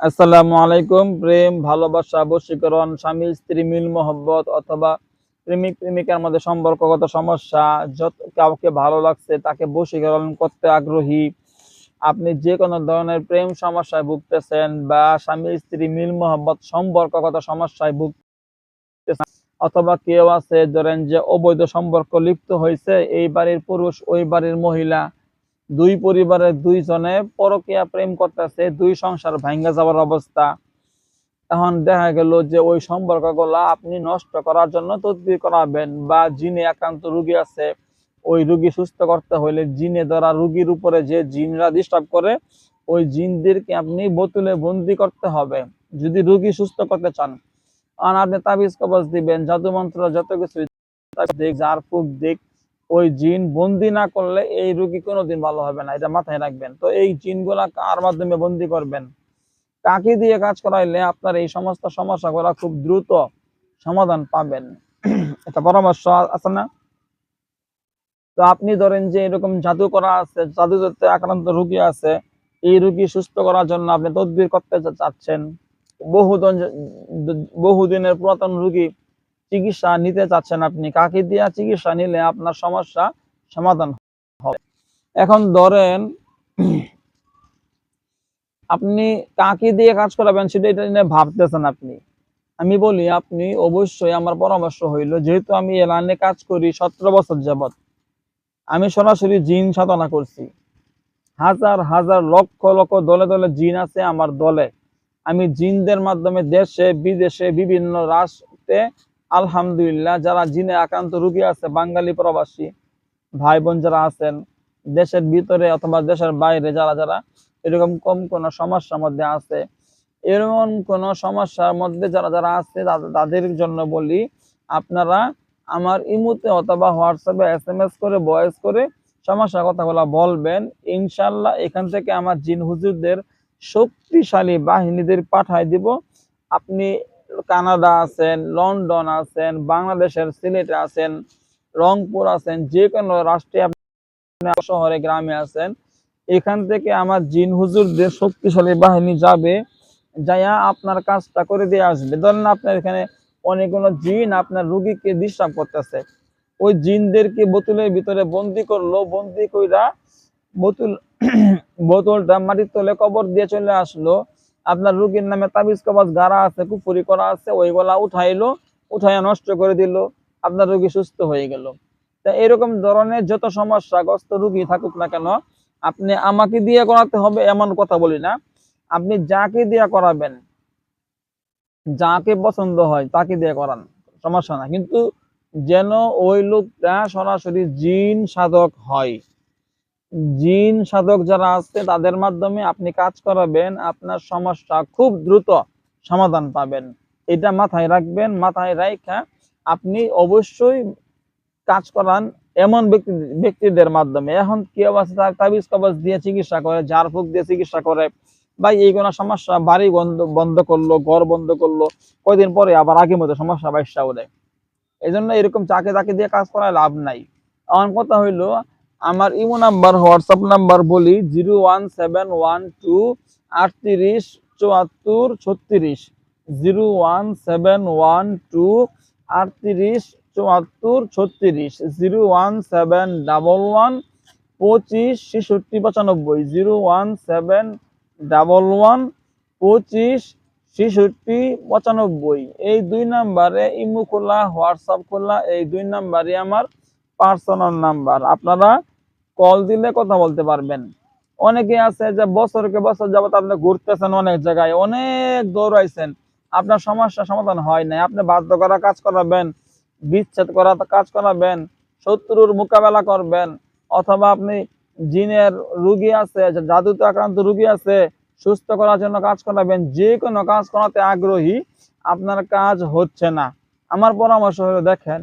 আসসালামু আলাইকুম। প্রেম, ভালোবাসা, বশীকরণ, স্বামী, স্ত্রী, মিল, মোহব্বত অথবা প্রেমিক, প্রেমিকার মধ্যে সম্পর্কগত সমস্যা, যত কাউকে ভালো লাগছে তাকে বশীকরণ করতে আগ্রহী। আপনি যে কোনো ধরনের প্রেম সমস্যায় ভুগতেছেন বা স্বামী, স্ত্রী, মিল, মোহব্বত সম্পর্কগত সমস্যায় ভুগতেছেন অথবা কেউ আছে, ধরেন যে অবৈধ সম্পর্ক লিপ্ত হয়েছে, এই বাড়ির পুরুষ, ওই বাড়ির মহিলা দুই পরিবারের দুইজনে পরকীয়া প্রেম করতেছে, দুই সংসার ভাঙ্গা যাওয়ার অবস্থা। এখন দেখা গেল যে ওই সম্পর্কগুলা আপনি নষ্ট করার জন্য তদবির করাবেন বা জিনে আক্রান্ত রুগী আছে, ওই রুগী সুস্থ করতে হলে জিনে ধরা রুগীর উপরে যে জিনরা ডিস্টার্ব করে, ওই জিনদেরকে আপনি বোতলে বন্দি করতে হবে, যদি রুগী সুস্থ করতে চান। আর আপনি তাবিজ কবজ দিবেন জাদু মন্ত্র যত কিছু যার ফুক দিক ওই জিন বন্দি না করলে এই রোগী কোনোদিন ভালো হবে না, এটা মাথায় রাখবেন। তো এই জিনগুলা কার মাধ্যমে বন্দি করবেন? কাকে দিয়ে কাজ করাইলে আপনার এই সমস্ত সমস্যাগুলা খুব দ্রুত সমাধান পাবেন? এটা পরামর্শ আছে না? তো আপনি ধরেন যে এরকম জাদু করা আছে জাদু জাদুতে আক্রান্ত রুগী আছে, এই রোগী সুস্থ করার জন্য আপনি তদবির করতে চাচ্ছেন। বহুদিন বহুদিনের পুরাতন রোগী চিকিৎসা নিতে চাচ্ছেন আপনি, কাকে দিয়া চিকিৎসা নিলে আপনার সমস্যা সমাধান হবে? এখন ধরেন, আপনি কাকে দিয়ে কাজ করাবেন সেটা এটা নিয়ে ভাবতেছেন আপনি। আমি বলি, আপনি অবশ্যই আমার পরামর্শ হইল, যেহেতু আমি এ লাইনে কাজ করি সতেরো বছর যাবত আমি সরাসরি জিন সাধনা করছি। হাজার হাজার লক্ষ লক্ষ দলে দলে জিন আছে আমার দলে। আমি জিনদের মাধ্যমে দেশে, বিদেশে, বিভিন্ন রাষ্ট্রে আলহামদুলিল্লাহ, যারা জিনে আক্রান্ত রুগী আছে, বাঙালি প্রবাসী ভাই বোন যারা আছেন, দেশের ভিতরে অথবা দেশের বাইরে যারা যারা, এরকম কম কোন সমস্যার মধ্যে আছে, এরকম কোন সমস্যার মধ্যে যারা যারা আছে, তাদের- জন্য বলি, আপনারা আমার ইমুতে অথবা হোয়াটসঅ্যাপে এস এম এস করে, ভয়েস করে সমস্যার কথাগুলো বলবেন। ইনশাল্লাহ এখান থেকে আমার জিন হুজুরদের শক্তিশালী বাহিনীদের পাঠাই দিব। আপনি কানাডা আছেন, লন্ডন আছেন, বাংলাদেশের সিলেটে আছেন, রংপুর আছেন, যে কোনো রাষ্ট্রে শহরে, গ্রামে আছেন, এখান থেকে আমার জিন হুজুরদের শক্তিশালী বাহিনী যাবে, যাইয়া আপনার কাজটা করে দিয়ে আসবে। ধরেন আপনার এখানে অনেকগুলো জিন আপনার রুগীকে ডিস্টার্ব করতেছে। ওই জিনদেরকে বোতলের ভিতরে বন্দি করল, বন্দি কইরা বোতল, বোতলটা মাটির তলে কবর দিয়ে চলে আসলো। আপনার রুগীর নামে তাবিজ কবাজ, গাড়া আছে, কুফুরি করা আছে, ওইগুলা উঠাইলো, উঠাইয়া নষ্ট করে দিল, আপনার রুগী সুস্থ হয়ে গেল। তা এরকম ধরনের যত সমস্যাগ্রস্ত রুগী থাকুক না কেন, আপনি আমাকে দিয়ে করাতে হবে এমন কথা বলি না। আপনি যাকে দিয়ে করাবেন, যাকে পছন্দ হয় তাকে দিয়ে করান, সমস্যা না কিন্তু যেন ওই লোকটা সরাসরি জিন সাধক হয়। জিন সাধক যারা আছে, তাদের মাধ্যমে আপনি কাজ করাবেন, আপনার সমস্যা খুব দ্রুত সমাধান পাবেন। এটা মাথায় রাখবেন, মাথায় রাখা আপনি অবশ্যই কাজ করান এমন ব্যক্তি, ব্যক্তিদের মাধ্যমে। এখন আছে, তার তাবিজ কবজ দিয়ে চিকিৎসা করে ঝাড়ফুঁক দিয়ে চিকিৎসা করে বা এই কোনো সমস্যা, বাড়ি বন্ধ বন্ধ করল, ঘর বন্ধ করল, কয়দিন পরে আবার আগের মতো সমস্যা বাইসা দেয় এই জন্য এরকম চাকে চাকে দিয়ে কাজ করায় লাভ নাই। আমার কথা হইল আমার ইমো নাম্বার, হোয়াটসঅ্যাপ নাম্বার বলি zero one seven one two আটত্রিশ চুয়াত্তর ছত্রিশ। Zero one seven one two আটত্রিশ চুয়াত্তর ছত্রিশ। Zero one seven double one পঁচিশ ছেষট্টি পঁচানব্বই। Zero one seven double one পঁচিশ ছেষট্টি পঁচানব্বই। এই দুই নাম্বারে ইমো খোলা, হোয়াটসঅ্যাপ খোলা, এই দুই নাম্বারই আমার পার্সোনাল নাম্বার। আপনারা কল দিলে কথা বলতে পারবেন। অনেকে আছে যে বছরকে বছর যাবত আপনি ঘুরতেছেন অনেক জায়গায়, অনেক দৌড়াইছেন। আপনার সমস্যা সমাধান হয় নাই। আপনি বাধ্য করা কাজ করাবেন, বিচ্ছেদ করা কাজ করাবেন, শত্রুর মোকাবেলা করবেন, অথবা আপনি জিনের রুগী আছে জাদুতে আক্রান্ত রুগী আছে, সুস্থ করার জন্য কাজ করাবেন। যে কোনো কাজ করাতে আগ্রহী, আপনার কাজ হচ্ছে না। আমার পরামর্শ হলো, দেখেন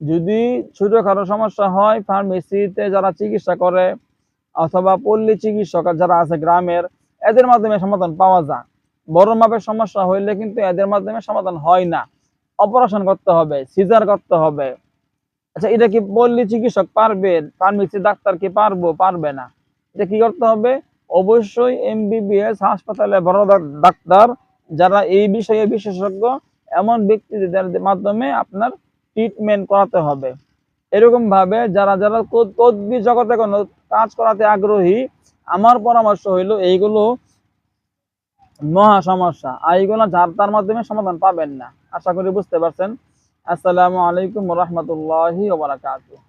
যদি ছোটখাটো সমস্যা হয়, ফার্মেসিতে যারা চিকিৎসা করে অথবা পল্লী চিকিৎসক যারা আছে গ্রামের, এদের মাধ্যমে সমাধান পাওয়া যায়। বড় মাপের সমস্যা হইলে কিন্তু এদের মাধ্যমে সমাধান হয় না। অপারেশন করতে হবে, সিজার করতে হবে। আচ্ছা এটা কি পল্লী চিকিৎসক পারবে? ফার্মেসি ডাক্তার কি পারব, পারবে না? এটা কি করতে হবে? অবশ্যই এমবিবিএস হাসপাতালে বড় ডাক্তার যারা এই বিষয়ে বিশেষজ্ঞ, এমন ব্যক্তিদের মাধ্যমে আপনার ট্রিটমেন্ট করাতে হবে। এরকম ভাবে যারা যারা তদ- তদবির জগতে কোনো কাজ করাতে আগ্রহী, আমার পরামর্শ হইল এইগুলো মহা সমস্যা। আর এইগুলো যার তার মাধ্যমে সমাধান পাবেন না। আশা করি বুঝতে পারছেন। আসসালামু আলাইকুম রহমতুল্লাহি ওবরাকাতুহ